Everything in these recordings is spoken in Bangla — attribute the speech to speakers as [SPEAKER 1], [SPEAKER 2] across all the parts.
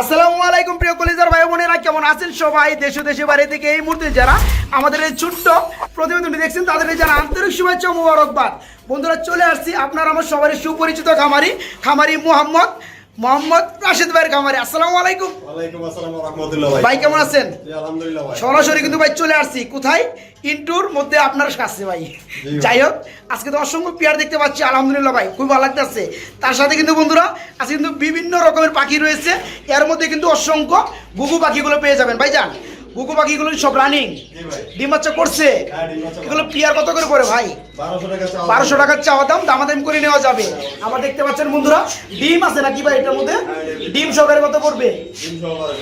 [SPEAKER 1] আসসালামু আলাইকুম প্রিয় কলিজার ভাই বোনেরা, কেমন আছেন সবাই? দেশ দেশে বাড়ি থেকে এই মুহূর্তে যারা আমাদের এই ছোট্ট প্রতিবেদনটি দেখছেন তাদেরকে যারা আন্তরিক শুভেচ্ছা মুবারকবাদ। বন্ধুরা, চলে আসছি আপনার আমার সবারই সুপরিচিত খামারি খামারি মোহাম্মদ মোহাম্মদ রাশিদ ভাইয়ের খামারি। আসসালামু আলাইকুম।
[SPEAKER 2] ওয়ালাইকুম আসসালাম ওয়া রাহমাতুল্লাহ ভাই।
[SPEAKER 1] ভাই কেমন আছেন?
[SPEAKER 2] আলহামদুলিল্লাহ ভাই।
[SPEAKER 1] সরাসরি কিন্তু ভাই চলে আসছি। কোথায়? ইন্টুর মধ্যে আপনার কাছে ভাই। যাই হোক আজকে তো অসংখ্য পেয়ার দেখতে পাচ্ছি। আলহামদুলিল্লাহ ভাই খুব ভালো লাগতেছে। তার সাথে কিন্তু বন্ধুরা আজকে কিন্তু বিভিন্ন রকমের পাখি রয়েছে। এর মধ্যে কিন্তু অসংখ্য গুগু পাখিগুলো পেয়ে যাবেন। ভাই যান গুগু পাখিগুলো সব রানিং
[SPEAKER 2] জি
[SPEAKER 1] ডিম বাচ্চা করছে।
[SPEAKER 2] হ্যাঁ,
[SPEAKER 1] এগুলো পেয়ার কত করে পড়ে ভাই?
[SPEAKER 2] 1200 টাকা চাওয়া
[SPEAKER 1] বারোশো টাকার চাওয়া দাম দামাদামি করে নেওয়া যাবে। আবার দেখতে পাচ্ছেন বন্ধুরা ডিম আছে নাকি ভাই এটার মধ্যে? ডিম সহকারে কত পড়বে?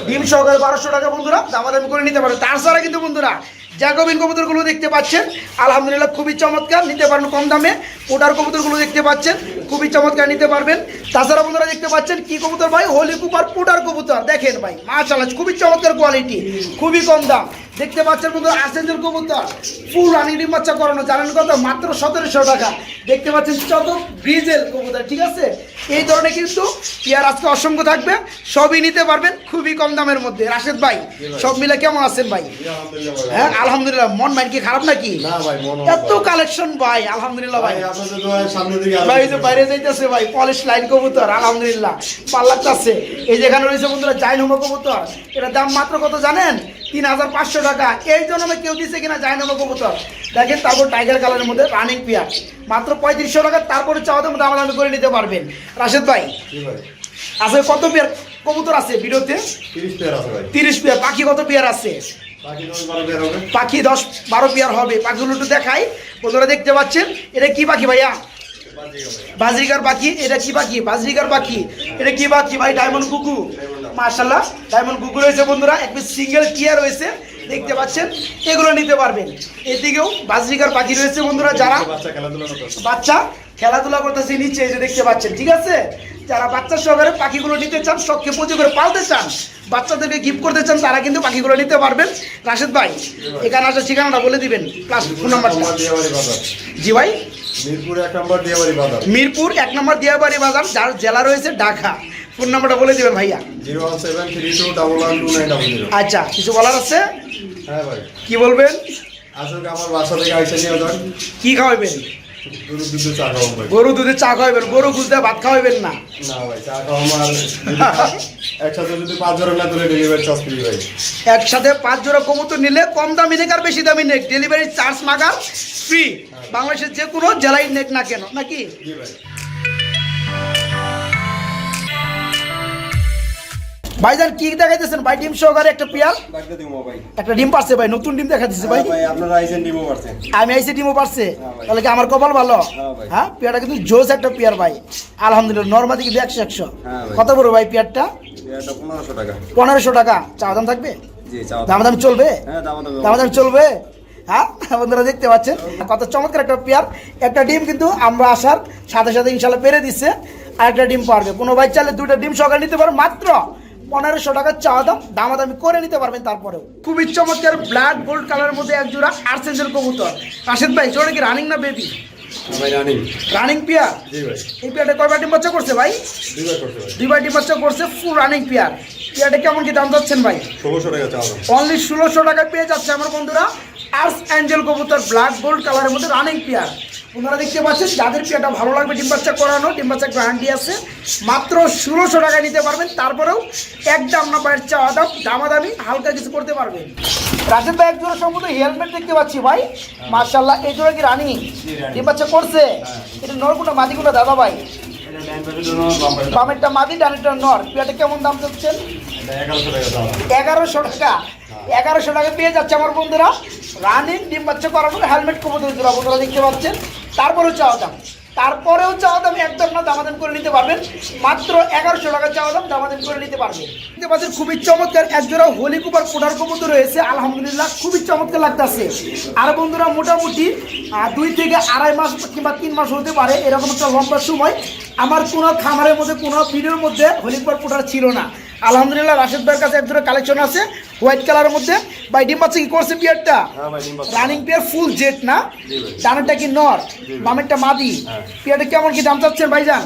[SPEAKER 1] ডিম সহকারে বারোশো টাকা বন্ধুরা দামাদামি করে নিতে পারেন তাছাড়া কিন্তু বন্ধুরা জ্যাকোবিন কবুতরগুলো দেখতে পাচ্ছেন। আলহামদুলিল্লাহ খুবই চমৎকার নিতে পারেন কম দামে। ওটার কবুতরগুলো দেখতে পাচ্ছেন। খুবই চমৎকার নিতে পারবেন। তাছাড়া বন্ধুরা দেখতে পাচ্ছেন কি কবুতর ভাই? হোলি কুপার পুটার কবুতর। দেখেন ভাই মাশাআল্লাহ খুবই চমৎকার কোয়ালিটি খুবই কম দাম। দেখতে পাচ্ছেন বন্ধুরা আসেঞ্জেল কবুতর। ফুল রানিং ডিম বাচ্চা করানো জানেন কত? মাত্র সতেরোশো টাকা। দেখতে পাচ্ছেন চত ব্রিজেল কবুতর ঠিক আছে? এই ধরনের কিন্তু পেয়ার আজকে অসংখ্য থাকবে। সবই নিতে পারবেন খুবই কম দামের মধ্যে। রাশেদ ভাই সব মিলে কেমন আছেন ভাই? হ্যাঁ আলহামদুলিল্লাহ। মন মাইন কি খারাপ নাকি? এত কালেকশন ভাই আলহামদুলিল্লাহ ভাই।
[SPEAKER 2] ভাই
[SPEAKER 1] বাইরে যাইতেছে ভাই পলিশ লাইন কবুতর আলহামদুলিল্লাহ। পাল্লাচ্ছে এই যেখানে রয়েছে বন্ধুরা জাইনমা কবুতর। এটার দাম মাত্র কত জানেন? তিন হাজার পাঁচশো টাকা। এই জন্য আমি কেউ দিছে কিনা জাইনমা কবুতর? দেখেন তারপর টাইগার কালারের মধ্যে রানিং পিয়ার মাত্র পঁয়ত্রিশশো টাকা তারপরে চাওয়া দাম দামাদামি করে নিতে পারবেন। রাশেদ ভাই আসলে কত পেয়ার কবুতর আছে ভিডিওতে
[SPEAKER 2] 30 পেয়ার আছে ভাই।
[SPEAKER 1] তিরিশ পেয়ার পাখি কত পেয়ার আছে?
[SPEAKER 2] বাকি 10 12 পেয়ার হবে।
[SPEAKER 1] পাখি দশ বারো পেয়ার হবে। পাখিগুলো একটু দেখাই। বন্ধুরা দেখতে পাচ্ছেন। এটা কি পাখি ভাইয়া? বাজরিকার পাখি এটা কি পাখি? বাজরিকার পাখি। এটা কি পাখি? ভাই ডায়মন্ড কুকু। মার্শাল্লাহ ডায়মন্ড কুকু রয়েছে বন্ধুরা। একটু সিঙ্গেল টিয়ার রয়েছে দেখতে পাচ্ছেন? এগুলো নিতে পারবেন। এদিকেও বাজরিকার পাখি রয়েছে বন্ধুরা যারা
[SPEAKER 2] বাচ্চা খেলাধুলা করতেছে
[SPEAKER 1] বাচ্চা নিচে এই যে দেখতে পাচ্ছেন ঠিক আছে? যারা বাচ্চার সহকারে পাখিগুলো নিতে চান শখকে পুজো করে পালতে চান বাচ্চাদেরকে গিফট করতে চান তারা কিন্তু পাখিগুলো নিতে পারবেন। রাশেদ ভাই এখানে আসার ঠিকানাটা বলে দিবেন প্লাস ফোন নাম্বারটা জি ভাই?
[SPEAKER 2] মিরপুর এক নম্বর দিয়াবাড়ি বাজার।
[SPEAKER 1] মিরপুর এক নম্বর দিয়াবাড়ি বাজার যার জেলা রয়েছে ঢাকা। ফোন নাম্বারটা বলে দিবেন ভাইয়া।
[SPEAKER 2] 01732
[SPEAKER 1] আচ্ছা কিছু বলার আছে?
[SPEAKER 2] হ্যাঁ ভাই।
[SPEAKER 1] কি বলবেন?
[SPEAKER 2] আসলে আমার বাসা থেকে আইসা নিয়ে
[SPEAKER 1] কি খাওয়াবেন?
[SPEAKER 2] দুধ দুধ চা
[SPEAKER 1] গরু দুধে চা খাওয়াবেন গরু গুজতে ভাত খাওয়াবেন না।
[SPEAKER 2] একসাথে পাঁচ
[SPEAKER 1] জোড়া কবুতর নিলে কম দামি নেক আর বেশি দামি নেক। ডেলিভারি চার্জ মাগা ফ্রি বাংলাদেশের যে কোনো জেলায় নেক না কেন নাকি? ভাইজান কি দেখাইতেছেন? ভাই ডিম সহকারে একটা
[SPEAKER 2] ভাই
[SPEAKER 1] একটা ডিম পারছে ভাই নতুন ডিম দেখাইতেছে ভাই।
[SPEAKER 2] হ্যাঁ ভাই আপনারা পারছেন
[SPEAKER 1] আমি আইসি ডিমও পারছে।
[SPEAKER 2] হ্যাঁ
[SPEAKER 1] তাহলে কি আমার কপাল ভালো?
[SPEAKER 2] হ্যাঁ।
[SPEAKER 1] হ্যাঁ পেয়ারটা কিন্তু জোস একটা পেয়ার ভাই। আলহামদুলিল্লাহ নর্মাদি কিন্তু একশো একশো। কত বড় ভাই পেয়ারটা
[SPEAKER 2] পনেরোশো টাকা।
[SPEAKER 1] চা দাম থাকবে? দাম। দাম চলবে?
[SPEAKER 2] হ্যাঁ দাম দাম
[SPEAKER 1] চলবে? হ্যাঁ বন্ধুরা দেখতে পাচ্ছেন? কত চমৎকার একটা পেয়ার একটা ডিম কিন্তু আমরা আসার সাথে সাথে ইনশাল্লাহ পেরে দিচ্ছে আর একটা ডিম পারবে। কোনো ভাই চাইলে দুটো ডিম সকালে নিতে পারো। মাত্র পনেরোশো টাকার চাওয়া দাম দামাদামি করে নিতে পারবেন তারপরেও। খুবই চমৎকার ব্ল্যাক গোল্ড কালারের মধ্যে এক জোড়া আর্সেঞ্জেল কবুতর। রাশেদ ভাই জোড়া কি রানিং না বেবি
[SPEAKER 2] রানিং
[SPEAKER 1] পেয়ার
[SPEAKER 2] জি ভাই।
[SPEAKER 1] এই পেয়ারটা কয়বার ডিম বাচ্চা করছে ভাই?
[SPEAKER 2] দুইবার
[SPEAKER 1] ডিম বাচ্চা করছে ফুল রানিং পেয়ার পেয়ারটা কেমন কি দাম যাচ্ছেন ভাই?
[SPEAKER 2] ষোলোশো টাকা
[SPEAKER 1] অনলি ষোলোশো টাকায় পেয়ে যাচ্ছে আমার বন্ধুরা আর্স অ্যাঞ্জেল কবুতর ব্ল্যাক গোল্ড কালারের মধ্যে রানিং পেয়ার আপনারা দেখতে পাচ্ছেন যাদের পেয়ারটা ভালো লাগবে ডিম বাচ্চা করানো ডিম বাচ্চা গ্যারান্টি আছে মাত্র ষোলোশো টাকায় নিতে পারবেন তারপরেও এক দাম না পায়ের চাওয়া দাম দামাদামি হালকা কিছু করতে পারবেন। রাশেদ ভাই এক জোড়া সম্ভবত হেলমেট দেখতে পাচ্ছি ভাই। মার্শাল্লাহ এই জোড়া কি রানি? ডিম বাচ্চা করছে? এটা নরকুটা মাদিকুটা দাদা ভাই? বামেরটা মাদি ডানেরটা নর। পেয়ারটা কেমন দাম চাচ্ছেন?
[SPEAKER 2] এগারোশো টাকা দাম।
[SPEAKER 1] এগারোশো টাকা পেয়ে যাচ্ছে আমার বন্ধুরা। রানিং ডিম বাচ্চা করানো হেলমেট কবুতর জোড়া বন্ধুরা দেখতে পাচ্ছেন। তারপরেও চাওয়া দাম। তারপরেও চাওয়া দাম একদম না, দামাদাম করে নিতে পারবেন। মাত্র এগারোশো টাকা চাওয়া দাম, দামাদাম করে নিতে পারবেন। দেখতে পাচ্ছেন, খুবই চমৎকার, একজোড়া হোলি কুপার কোটার কবুতর রয়েছে। আলহামদুলিল্লাহ, খুবই চমৎকার লাগতেছে। আর বন্ধুরা, মোটামুটি দুই থেকে আড়াই মাস কিংবা তিন মাস হতে পারে এরকম একটা লম্বা সময়। আমার কোনো খামারের মধ্যে, কোনো ভিডিওর মধ্যে হোলি কুপার কোটার ছিল না। আলহামদুলিল্লাহ রাশেদ ভাইয়ের কাছে এক জোড়া কালেকশন আছে হোয়াইট কালারের মধ্যে। ভাই ডিম বাচ্চা কি করছে পিয়ারটা
[SPEAKER 2] হ্যাঁ ভাই
[SPEAKER 1] রানিং পেয়ার ফুল জেট না? ডানেরটা কি নর? বামেরটা মাদি?
[SPEAKER 2] হ্যাঁ।
[SPEAKER 1] পেয়ারটা কেমন কি দাম চাচ্ছেন ভাইজান?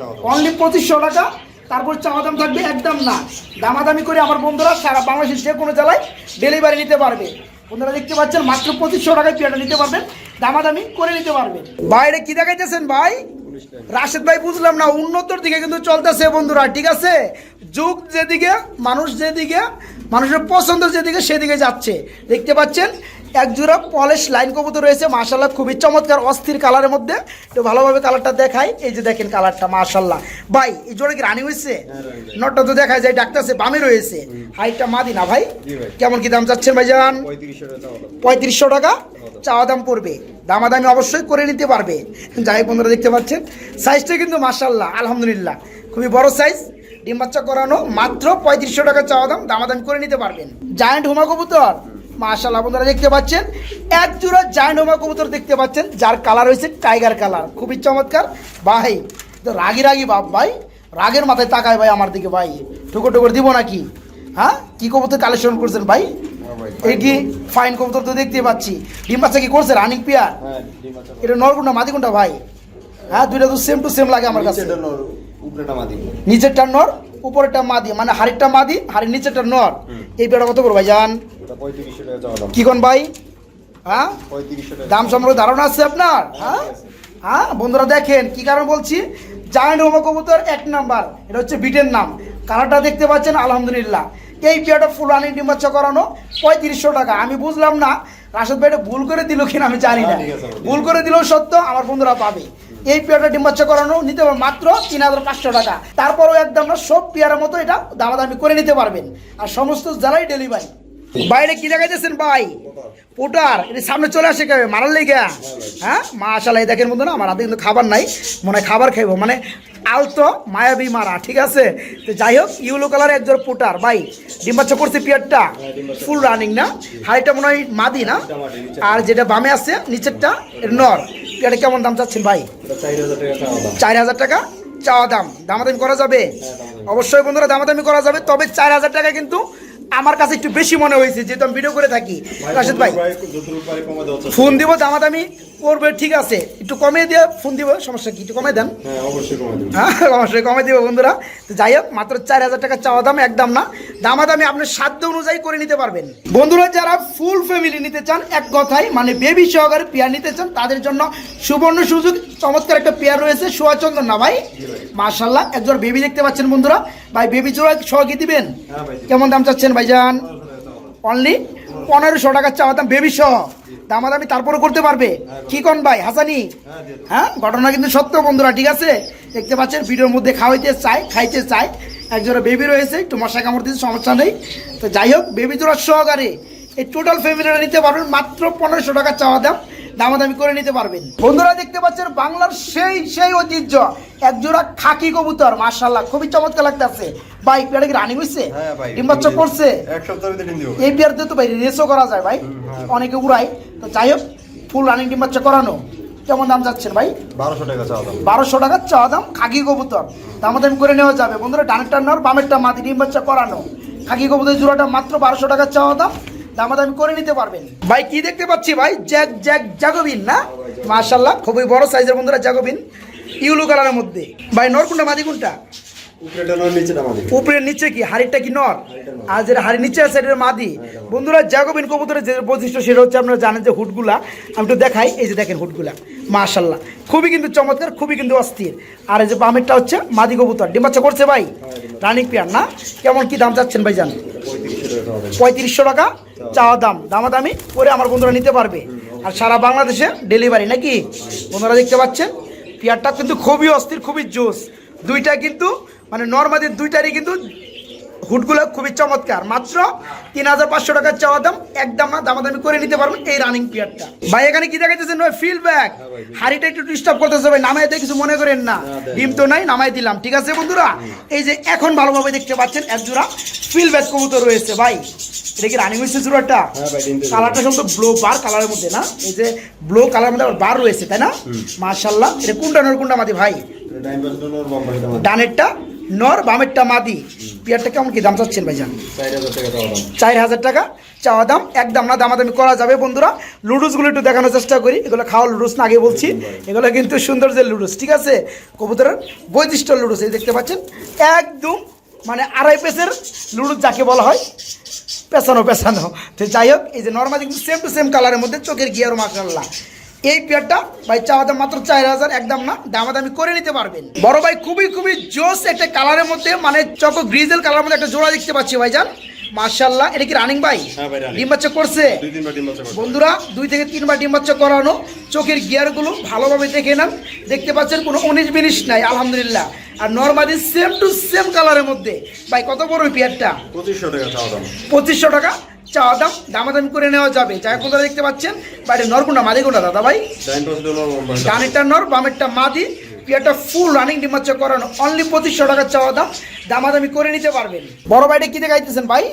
[SPEAKER 2] চাওয়া দাম।
[SPEAKER 1] অনলি পঁচিশশো টাকা। তারপর চাওয়া দাম থাকবে একদম না। দামাদামি করে আমার বন্ধুরা সারা বাংলাদেশের যে কোনো জেলায় ডেলিভারি নিতে পারবে। বন্ধুরা দেখতে পাচ্ছেন মাত্র পঁচিশশো টাকায় পেয়ারটা নিতে পারবেন। দামাদামি করে নিতে পারবেন। বাইরে কি দেখাইতেছেন ভাই? রাশেদ ভাই, বুঝলাম না, উন্নতর দিকে কিন্তু চলতেছে বন্ধুরা, ঠিক আছে? যুগ যেদিকে, মানুষ যেদিকে, মানুষের পছন্দ যেদিকে, সেদিকে যাচ্ছে। দেখতে পাচ্ছেন? এক জোড়া পলিশ লাইন কবুতর রয়েছে মাশাল্লাহ খুবই চমৎকার অস্থির কালারের মধ্যে। একটু ভালোভাবে কালারটা দেখাই। এই যে দেখেন কালারটা মাশাল্লাহ ভাই এই জোড়া কি রানি হয়েছে? নটটা তো দেখা যায় ডাকতেছে বামে রয়েছে। হাইটটা মাদি না ভাই। কেমন কি দাম চাচ্ছেন ভাইজান?
[SPEAKER 2] পঁয়ত্রিশশো টাকা চাওয়া দাম।
[SPEAKER 1] পঁয়ত্রিশশো টাকা? চাওয়া দাম পড়বে। দামাদামি অবশ্যই করে নিতে পারবে। যাই বন্ধুরা দেখতে পাচ্ছেন। সাইজটা কিন্তু মার্শাল্লাহ আলহামদুলিল্লাহ। খুবই বড় সাইজ ডিম বাচ্চা করানো মাত্র পঁয়ত্রিশশো টাকা চাওয়া দাম দামাদামি করে নিতে পারবেন। জায়ান্ট হুমা কবুতর। মার্শাল্লাহ বন্ধুরা দেখতে পাচ্ছেন? এক জোড়া জায়ান্ট হুমা কবুতর দেখতে পাচ্ছেন যার কালার হয়েছে টাইগার কালার খুবই চমৎকার। ভাই তো রাগি রাগি বাপ ভাই। রাগের মাথায় তাকায় ভাই আমার দিকে ভাই। টুকর টুকর দিব নাকি? হ্যাঁ? কি কবুতর কালেকশন করছেন ভাই?
[SPEAKER 2] হ্যাঁ
[SPEAKER 1] এই কি ফাইন কবুতর তো দেখতে পাচ্ছি। ডিম বাচ্চা কি করছে? রানিং পিয়ার
[SPEAKER 2] হ্যাঁ, করে।
[SPEAKER 1] এটা নরকুন্ডা মাদিকুন্ডা ভাই? হ্যাঁ দুইটা তো সেম টু সেম লাগে আমার কাছে।
[SPEAKER 2] নিচেরটা নর,
[SPEAKER 1] উপরেরটা মাদি। মানে হাড়িরটা মাদি হাড়ির নিচেরটা নর। এই পেয়ারটা কত করব ভাই জান? কি কোন ভাই? হ্যাঁ? দাম সম্পর্কে ধারণা আছে আপনার? হ্যাঁ? হ্যাঁ? বন্ধুরা দেখেন কি কারণ বলছি? জায়ান্ট হোমা কবুতর এক নাম্বার এটা হচ্ছে বিটের নাম। কালারটা দেখতে পাচ্ছেন আলহামদুলিল্লাহ। এই পেয়ারটা ফুল রানি করানো পঁয়ত্রিশশো টাকা। আমি বুঝলাম না রাশেদ ভাই এটা ভুল করে দিল কিনা আমি জানি না।
[SPEAKER 2] হ্যাঁ।
[SPEAKER 1] ভুল করে দিলেও সত্য আমার বন্ধুরা পাবে। এই পেয়ারটা ডিম বাচ্চা করানো নিতে পারবেন মাত্র তিন হাজার পাঁচশো টাকা। তারপরেও একদম না সব পেয়ারের মতো এটা দামাদামি করে নিতে পারবেন। আর সমস্ত জেলায় ডেলিভারি। বাইরে কি দেখাইতেছেন ভাই? পোটার এটা সামনে চলে আসে কেবে মারার লেগে হ্যাঁ? মাশাল্লাহ এই দেখেন বন্ধু না আমার হাতে কিন্তু খাবার নাই মনে হয় খাবার খাইবো। মানে আলতো মায়াবী মারা ঠিক আছে? তো যাই হোক ইউলো কালার একজন পোটার ভাই ডিম বাচ্চা করছে পিয়ারটা ফুল রানিং না? হাড়িটা মনে হয় মাদি না? আর যেটা বামে আছে নিচেরটা নর। পিয়ারটা কেমন দাম চাচ্ছেন ভাই?
[SPEAKER 2] চার হাজার টাকা। চাওয়া দাম।
[SPEAKER 1] চার হাজার টাকা চাওয়া দাম দামাদামি। করা যাবে অবশ্যই বন্ধুরা দামাদামি করা যাবে তবে চার হাজার টাকা কিন্তু আমার কাছে একটু বেশি মনে হয়েছে যেহেতু আমি ভিডিও করে থাকি। রাশেদ ভাই
[SPEAKER 2] কমে
[SPEAKER 1] ফোন দিব দামাদামি করবে ঠিক আছে। একটু কমিয়ে দিয়ে ফোন দিব সমস্যা কি? একটু কমিয়ে দেন।
[SPEAKER 2] হ্যাঁ, অবশ্যই কমে দেবো।
[SPEAKER 1] হ্যাঁ অবশ্যই কমিয়ে দিব বন্ধুরা। তো যাই হোক মাত্র চার হাজার টাকা চাওয়া দাম একদম না। দামাদামি আপনার সাধ্য অনুযায়ী করে নিতে পারবেন। বন্ধুরা যারা ফুল ফ্যামিলি নিতে চান এক কথায় মানে বেবি সহকারে পেয়ার নিতে চান তাদের জন্য সুবর্ণ সুযোগ চমৎকার একটা পেয়ার রয়েছে সোয়াচন্দন না ভাই? মার্শাল্লাহ একজন বেবি দেখতে পাচ্ছেন বন্ধুরা। ভাই বেবি জোড়া সহ কি দিবেন?
[SPEAKER 2] হ্যাঁ
[SPEAKER 1] কেমন দাম চাচ্ছেন ভাইজান? অনলি পনেরোশো টাকা চাওয়া দাম বেবি সহ। দামাদামি তারপরে করতে পারবে। কি কোন ভাই হাসানি?
[SPEAKER 2] হ্যাঁ,
[SPEAKER 1] হ্যাঁ ঘটনা কিন্তু সত্য বন্ধুরা ঠিক আছে? দেখতে পাচ্ছেন ভিডিওর মধ্যে খাওয়াইতে চাই খাইতে চাই একজোড়া বেবি রয়েছে একটু মশা কামড় দিতে সমস্যা নেই। তো যাই হোক বেবি জোড়া সহকারে এই টোটাল ফ্যামিলিটা নিতে পারবেন মাত্র পনেরোশো টাকা চাওয়া দাম দামাদামি করে নিতে পারবেন। বন্ধুরা দেখতে পাচ্ছেন বাংলার সেই সেই ঐতিহ্য একজোড়া খাকি কবুতর মার্শাল্লাহ খুবই চমৎকার লাগতেছে। ভাই পেয়ারা কি রানিং হয়েছে
[SPEAKER 2] হ্যাঁ।
[SPEAKER 1] ডিম বাচ্চা করছে এই পেয়ারতে তো ভাই রেসও করা যায় ভাই। অনেকে উড়ায়। তো যাই হোক ফুল রানিং ডিম বাচ্চা করানো। কেমন দাম যাচ্ছেন ভাই?
[SPEAKER 2] বারোশো টাকা চাওয়া দাম।
[SPEAKER 1] বারোশো টাকার চা দাম খাগি কবুতর। দামাদামি করে নেওয়া যাবে। বন্ধুরা ডানেরটা নর বামেরটা মাদি ডিম বাচ্চা করানো। খাগি কবুতর জোড়াটা মাত্র বারোশো টাকার চা দাম। দামাদামি করে নিতে পারবেন। ভাই কি দেখতে পাচ্ছি ভাই? জ্যাক জ্যাক জাগবিন না? মাশাল্লাহ খুবই বড় সাইজের বন্ধুরা জাগবিন। ইউলু কালারের মধ্যে। ভাই নর কোনটা মাদি কোনটা? উপরের নিচে কি? হাড়িটা কি নর? আর যেটা হাড়ির নিচে আছে এটা মাদি। বন্ধুরা জাগবিন কবুতরের যে বৈশিষ্ট্য সেটা হচ্ছে আপনারা জানেন যে হুটগুলা আমি একটু দেখাই এই যে দেখেন হুটগুলা মাশাল্লাহ খুবই কিন্তু চমৎকার খুবই কিন্তু অস্থির। আর এই যে বামেরটা হচ্ছে মাদি কবুতর। ডিম বাচ্চা করছে ভাই? রানিং পেয়ার না? কেমন কি দাম চাচ্ছেন ভাই জান
[SPEAKER 2] পঁয়ত্রিশশো টাকা? চাওয়া দাম।
[SPEAKER 1] দাম। দামাদামি করে আমার বন্ধুরা নিতে পারবে। আর সারা বাংলাদেশে ডেলিভারি নাকি? বন্ধুরা দেখতে পাচ্ছেন? পেয়ারটা কিন্তু খুবই অস্থির খুবই জোস। দুইটা কিন্তু মানে নর্মালি দুইটারই কিন্তু হুটগুলো খুবই চমৎকার। মাত্র তিন হাজার পাঁচশো টাকার চাওয়া দাম একদম না দামাদামি করে নিতে পারবেন এই রানিং পিয়ারটা ভাই এখানে কি দেখাইতেছেন? ভাই ফিল ব্যাক হাড়িটা একটু ডিস্টার্ব করতেছে ভাই নামাই দিয়ে কিছু মনে করেন না। ডিম তো নাই নামাই দিলাম। ঠিক আছে বন্ধুরা এই যে এখন ভালোভাবে দেখতে পাচ্ছেন এক জোড়া ফিল ব্যাক কবুতর রয়েছে ভাই। এটা কি রানিং হয়েছে জোড়াটা?
[SPEAKER 2] হ্যাঁ
[SPEAKER 1] কালারটা সম্ভবত ব্লো বার কালারের মধ্যে না এই যে ব্লো কালারের মধ্যে আবার বার রয়েছে তাই না? মার্শাল্লাহ এটা কোনটা নয় কোনটা মাদি ভাই?
[SPEAKER 2] নর।
[SPEAKER 1] ডানেরটা? নর বামেরটা মাদি। পেয়ারটা কেমন কি দাম চাচ্ছেন ভাইজান?
[SPEAKER 2] চার হাজার টাকা। চাওয়া দাম
[SPEAKER 1] একদম না, দামাদামি করা যাবে বন্ধুরা। লুডুসগুলো একটু দেখানোর চেষ্টা করি। এগুলো খাওয়া লুডুস না আগে বলছি। এগুলো কিন্তু সুন্দর যে লুডুস, ঠিক আছে? কবুতরের বৈশিষ্ট্য লুডুস, এই দেখতে পাচ্ছেন? একদম মানে আড়াই পেসের লুডুস যাকে বলা হয়, পেছানো পেছানো। তো যাই হোক, এই যে নর্মালি কিন্তু সেম টু সেম কালারের মধ্যে চোখের গিয়ার মাসাল্লাহ এই পেয়ারটা ভাই চাওয়া দাম মাত্র চার হাজার একদম না দামাদামি করে নিতে পারবেন। বড় ভাই খুবই খুবই জোস একটা কালারের মধ্যে মানে চকো গ্রিজেল কালার মধ্যে একটা জোড়া দেখতে পাচ্ছি ভাইজান। মার্শাল্লাহ এটা কি রানিং ভাই?
[SPEAKER 2] হ্যাঁ
[SPEAKER 1] ডিম বাচ্চা করছে? বন্ধুরা দুই থেকে তিনবার ডিম বাচ্চা করানো চোখের গিয়ারগুলো ভালোভাবে দেখে নেন। দেখতে পাচ্ছেন কোনো উনিশ বিনিশ নাই আলহামদুলিল্লাহ। আর নর্মালি সেম টু সেম কালারের মধ্যে। ভাই কত বড় পেয়ারটা?
[SPEAKER 2] পঁচিশশো টাকা
[SPEAKER 1] পঁচিশশো টাকা? চাওয়া দাম দামাদামি করে নেওয়া যাবে। যাই কোনটা দেখতে পাচ্ছেন বাইরে নরকুন্ডা মাদি কোনটা দাদা ভাই? ডানেরটা নর বামেরটা মাদি। পিয়ারটা ফুল রানিং ডিমাচ্চা করানো। অনলি পঁচিশশো টাকা চাওয়া দাম দামাদামি করে নিতে পারবেন। বড় ভাইটা কি দেখাইতেছেন ভাই?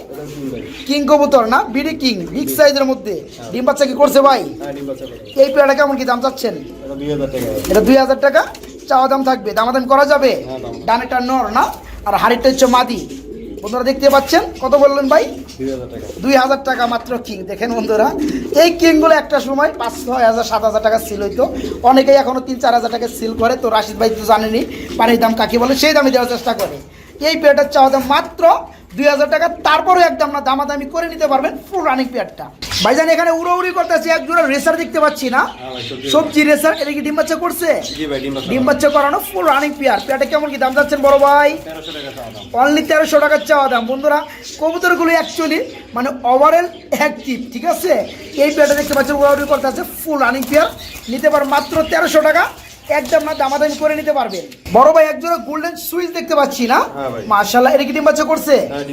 [SPEAKER 1] কিং কবুতর না? বিডি কিং বিগ সাইজের মধ্যে। ডিম বাচ্চা কি করছে ভাই?
[SPEAKER 2] হ্যাঁ
[SPEAKER 1] এই পেয়ারটা কেমন কি দাম চাচ্ছেন?
[SPEAKER 2] এটা দুই হাজার টাকা।
[SPEAKER 1] এটা দুই হাজার টাকা? চাওয়া দাম থাকবে। দামাদামি করা যাবে?
[SPEAKER 2] হ্যাঁ,
[SPEAKER 1] ডানেরটা নর না? আর হাড়িটা হচ্ছে মাদি। বন্ধুরা দেখতে পাচ্ছেন? কত বললেন ভাই?
[SPEAKER 2] দুই হাজার টাকা
[SPEAKER 1] মাত্র কিং দেখেন বন্ধুরা, এই কিংগুলো একটা সময় পাঁচ, ছয় হাজার, সাত হাজার টাকা সিল হইতো। অনেকেই এখনও তিন, চার হাজার টাকা সিল করে। তো রাশিদ ভাই তো জানেনি পানির দাম কাকি বলে, সেই দামে দেওয়ার চেষ্টা করে। এই পেয়ারটার চাওয়া দাম মাত্র দুই হাজার টাকা তারপরে একদম না দামাদামি করে নিতে পারবেন ফুল রানিং পেয়ারটা ভাইজান এখানে উড়োউড়ি করতেছে এক জোড়া রেসার দেখতে পাচ্ছি না।
[SPEAKER 2] হ্যাঁ সবজি-
[SPEAKER 1] রেসার এটা কি ডিম বাচ্চা করছে?
[SPEAKER 2] ডিম বাচ্চা
[SPEAKER 1] করানো। ফুল রানিং পেয়ার পেয়ারটা কেমন কি দাম যাচ্ছেন বড় ভাই? অনলি তেরোশো টাকার চাওয়া দাম। বন্ধুরা কবুতরগুলো অ্যাকচুয়ালি মানে ওভারঅল অ্যাক্টিভ ঠিক আছে? এই পেয়ারটা দেখতে পাচ্ছেন ওরা করতে আছে ফুল রানিং পেয়ার নিতে পার মাত্র তেরোশো টাকা। একদম না দামাদামি করে নিতে পারবেন। বড় ভাই একজোড়া গোল্ডেন সুইচ দেখতে পাচ্ছি না?
[SPEAKER 2] হ্যাঁ ভাই।
[SPEAKER 1] মার্শাল্লাহ এটা কি ডিম বাচ্চা করছে?
[SPEAKER 2] হ্যাঁ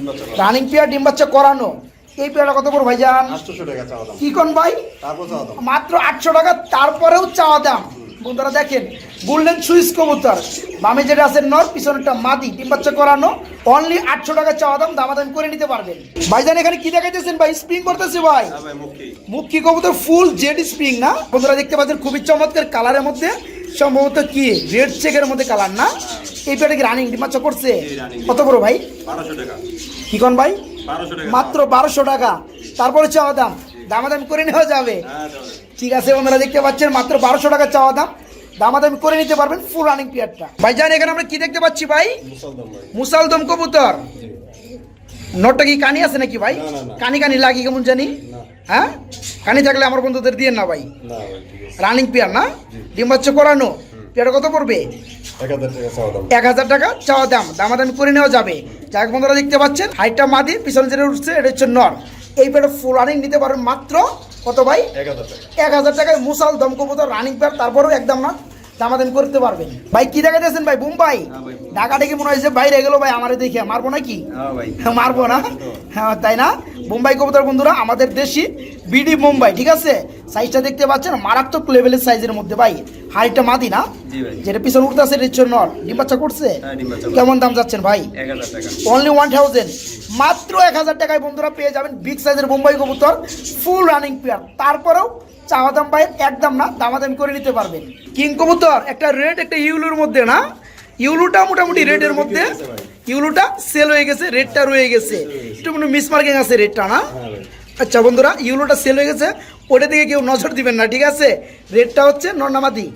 [SPEAKER 1] রানিং পেয়ার ডিম বাচ্চা করানো। এই পেয়ারটা কত
[SPEAKER 2] টাকা চাওয়া দাম।
[SPEAKER 1] কি কোন ভাই? মাত্র আটশো টাকা তারপরেও চাওয়া দাম। বন্ধুরা দেখেন গোল্ডেন সুইচ কবুতর। বামে যেটা আছে নর পিছনেরটা মাদি। ডিম বাচ্চা করানো অনলি আটশো টাকা চাওয়া দাম দামাদাম করে নিতে পারবেন। ভাইজান এখানে কি দেখাইতেছেন ভাই? স্প্রিং করতেছে ভাই।
[SPEAKER 2] হ্যাঁ ভাই মুখী।
[SPEAKER 1] কবুতর ফুল জেড স্প্রিং না? বন্ধুরা দেখতে পাচ্ছেন খুবই চমৎকার কালারের মধ্যে সম্ভবত কি? রেড চেকের মধ্যে কালার না? এই পেটে কি রানিং ডিম বাচ্চা করছে? কত বড় ভাই?
[SPEAKER 2] বারোশো
[SPEAKER 1] কি কোন ভাই? মাত্র বারোশো টাকা। তারপরে চাওয়া দাম? দামাদামি করে নেওয়া যাবে।
[SPEAKER 2] হ্যাঁ।
[SPEAKER 1] ঠিক আছে বন্ধুরা দেখতে পাচ্ছেন মাত্র বারোশো টাকা চাওয়া দাম। দামাদামি করে নিতে পারবেন ফুল রানিং পিয়ারটা। ভাই জান এখানে আমরা কি দেখতে পাচ্ছি ভাই?
[SPEAKER 2] মুসালদম
[SPEAKER 1] কবুতর। নোটটা কি কানি আছে নাকি ভাই। কানি কানি লাগি কেমন জানি? হ্যাঁ? কানি থাকলে আমার বন্ধুদের দিয়ে না ভাই। রানিং পেয়ার না? ডিম বাচ্চা করানো? পেয়ারটা কত পড়বে?
[SPEAKER 2] এক হাজার টাকা চাওয়া দাম।
[SPEAKER 1] দামাদামি করে নেওয়া যাবে। যাই হোক বন্ধুরা দেখতে পাচ্ছেন হাইটটা মাদি পিছনে যেটা উঠছে এটা হচ্ছে নর। এই পেয়ারটা ফুল রানিং নিতে পারবেন মাত্র কত ভাই?
[SPEAKER 2] এক হাজার
[SPEAKER 1] টাকায় মুসাল দমকবুতর রানিং পেয়ার তারপরেও একদম না। দামাদামি করতে পারবেন ভাই কি দেখাতেছেন ভাই? মুম্বাই
[SPEAKER 2] হ্যাঁ।
[SPEAKER 1] ঢাকা থেকে মনে হয়েছে বাইরে গেলো ভাই আমার দেখে। মারবো নাকি?
[SPEAKER 2] হ্যাঁ ভাই।
[SPEAKER 1] মারবো না? হ্যাঁ তাই না? মুম্বাই কবুতর বন্ধুরা আমাদের দেশি বিডি মুম্বাই ঠিক আছে? সাইজটা দেখতে পাচ্ছেন মারাত্মক লেভেলের সাইজের মধ্যে ভাই। হাইটটা মাদি না? যেটা পিছনে উঠতে আছে রিচর নর ডিম বাচ্চা করছে?
[SPEAKER 2] হ্যাঁ।
[SPEAKER 1] কেমন দাম যাচ্ছেন ভাই? অনলি ওয়ান থাউজেন্ড মাত্র এক হাজার টাকায় বন্ধুরা পেয়ে যাবেন বিগ সাইজের বোম্বাই কবুতর ফুল রানিং পেয়ার তারপরেও চাওয়া দাম পাই একদম না দামাদামি করে নিতে পারবেন। কিং কবুতর একটা রেড একটা ইউলুর মধ্যে না? ইউলুটা মোটামুটি রেডের মধ্যে। ইউলুটা সেল হয়ে গেছে রেডটা রয়ে গেছে। একটু মনে মিস মার্কিং আছে রেডটা না?
[SPEAKER 2] হ্যাঁ ভাই।
[SPEAKER 1] আচ্ছা বন্ধুরা ইউলোটা সেল হয়ে গেছে। ওটা দিকে কেউ নজর দিবেন না ঠিক আছে? রেটটা হচ্ছে
[SPEAKER 2] নর নামাদি।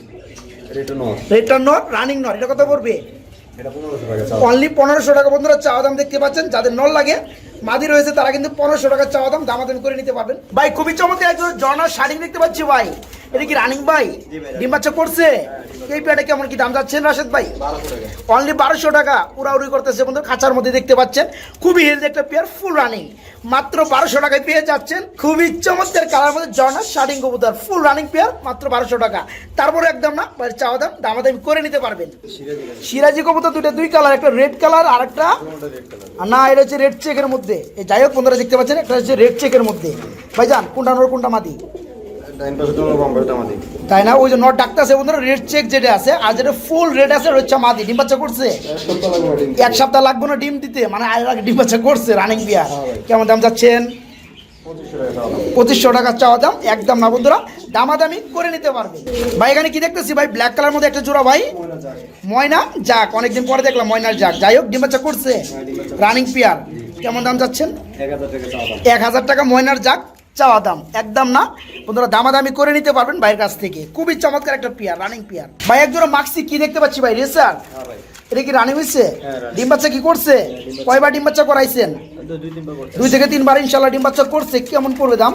[SPEAKER 1] রেটটা নর। রানিং নর এটা কত পড়বে? অনলি পনেরোশো টাকা বন্ধুরা চাওয়া দাম দেখতে পাচ্ছেন। যাদের নল লাগে মাদি রয়েছে তারা কিন্তু পনেরোশো টাকা চাওয়া দাম দামাদামি করে নিতে পারবেন। ভাই খুবই চমৎকার একজন জর্নার শাড়ি দেখতে পাচ্ছি ভাই। এটা কি রানিং ভাই ডিম বাচ্চা করছে এই পেয়ারটা কেমন কি দাম যাচ্ছেন রাশেদ ভাই? অনলি বারোশো টাকা। উড়াউড়ি করতেছে বন্ধু খাঁচার মধ্যে দেখতে পাচ্ছেন। খুবই হেলদি একটা পেয়ার ফুল রানিং মাত্র বারোশো টাকায় পেয়ে যাচ্ছেন। খুবই চমৎকার কালার মধ্যে জর্নার শার্টিং কবুতর ফুল রানিং পেয়ার মাত্র বারোশো টাকা। তারপরে একদম না চাওয়া দাম দামাদামি করে নিতে পারবেন। সিরাজি কবুতর দুটো দুই কালার একটা রেড কালার আর একটা না এটা হচ্ছে রেড চেকের মধ্যে। এই যাই হোক বন্ধুরা দেখতে পাচ্ছেন একটা হচ্ছে রেড চেকের মধ্যে। ভাইজান কোনটা নোর কোনটা মাদি? তাই না? ওই যে নট ডাকতে আছে বন্ধুরা রেড চেক যেটা আছে আর যেটা ফুল রেড আছে হচ্ছে মাদি ডিম বাচ্চা করছে।
[SPEAKER 2] এক সপ্তাহ লাগবে
[SPEAKER 1] না ডিম দিতে। মানে আগে আগে ডিম বাচ্চা করছে রানিং বিয়ার কেমন দাম যাচ্ছেন?
[SPEAKER 2] পঁচিশশো টাকা চাওয়া দাম।
[SPEAKER 1] একদম না বন্ধুরা দামাদামি করে নিতে পারবে। ভাই এখানে কি দেখতেছি ভাই? ব্ল্যাক কালার মধ্যে একটা জোড়া ভাই।
[SPEAKER 2] ময়না যাক।
[SPEAKER 1] অনেকদিন পরে দেখলাম ময়নার যাক। যাই হোক ডিম বাচ্চা করছে। রানিং পিয়ার কেমন দাম যাচ্ছেন?
[SPEAKER 2] এক হাজার টাকা
[SPEAKER 1] ময়নার যাক। চাওয়া দাম। একদম না বন্ধুরা দামাদামি করে নিতে পারবেন ভাইয়ের কাছ থেকে। খুবই চমৎকার একটা পিয়ার রানিং পিয়ার। ভাই একজোড়া মাক্সি কি দেখতে পাচ্ছি ভাই? রেসার
[SPEAKER 2] হ্যাঁ
[SPEAKER 1] এটা কি রানিং হয়েছে
[SPEAKER 2] হ্যাঁ,
[SPEAKER 1] ডিম বাচ্চা কি করছে? কয়বার ডিম বাচ্চা করাইছেন?
[SPEAKER 2] দুই
[SPEAKER 1] থেকে তিনবার ইনশাল্লাহ ডিম বাচ্চা করছে। কেমন পড়বে দাম?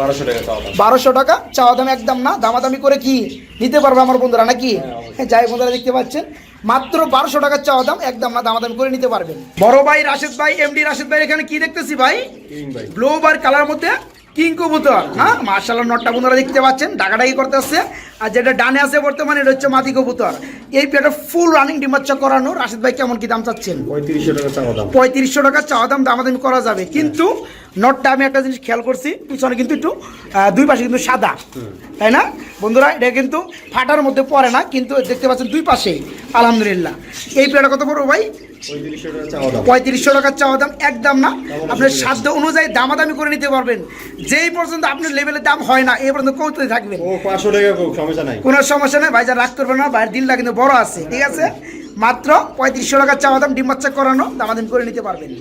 [SPEAKER 2] বারোশো টাকা চাওয়া দাম।
[SPEAKER 1] বারোশো টাকা চাওয়া দাম একদম না। দামাদামি করে কি নিতে পারবে আমার বন্ধুরা নাকি? হ্যাঁ, যাই বন্ধুরা দেখতে পাচ্ছেন। মাত্র বারোশো টাকার চাওয়া দাম একদম না দামাদামি করে নিতে পারবেন। বড় ভাই রাশেদ ভাই এমডি রাশেদ ভাই এখানে কি দেখতেছি ভাই?
[SPEAKER 2] ভাই।
[SPEAKER 1] ব্লু বার কালার মধ্যে কিং কবুতর হ্যাঁ? মার্শাল্লাহ নটটা বন্ধুরা দেখতে পাচ্ছেন ডাকাডাকি করতে আসছে। আর যেটা ডানে আছে বর্তমানে এটা হচ্ছে কবুতর। এই পেটা ফুল রানিং ডিমাচ্চা করানো। রাশেদ ভাই কেমন কি দাম চাচ্ছেন?
[SPEAKER 2] পঁয়ত্রিশশো টাকা চাওয়া দাম।
[SPEAKER 1] পঁয়ত্রিশশো টাকা চাওয়া দাম দামাদামি করা যাবে। কিন্তু নটটা আমি একটা জিনিস খেয়াল করছি পিছনে কিন্তু একটু দুই পাশে কিন্তু সাদা। তাই না? বন্ধুরা এটা কিন্তু ফাটার মধ্যে পড়ে না কিন্তু দেখতে পাচ্ছেন দুই পাশে আলহামদুলিল্লাহ। এই পেয়ারটা কত পড়ব ভাই?
[SPEAKER 2] পঁয়ত্রিশশো
[SPEAKER 1] টাকার চাওয়া দাম। একদম না। আপনার সাধ্য অনুযায়ী দামাদামি করে নিতে পারবেন। যেই পর্যন্ত আপনার লেভেলের দাম হয় না এই পর্যন্ত কৌতুকে থাকবেন।
[SPEAKER 2] সমস্যা নাই।
[SPEAKER 1] কোনো সমস্যা নেই ভাইজান রাগ করবে না ভাইয়ের দিলটা কিন্তু বড় আছে ঠিক আছে? মাত্র পঁয়ত্রিশশো টাকার চাওয়া দাম ডিম বাচ্চা করানো দামাদামি করে নিতে পারবেন।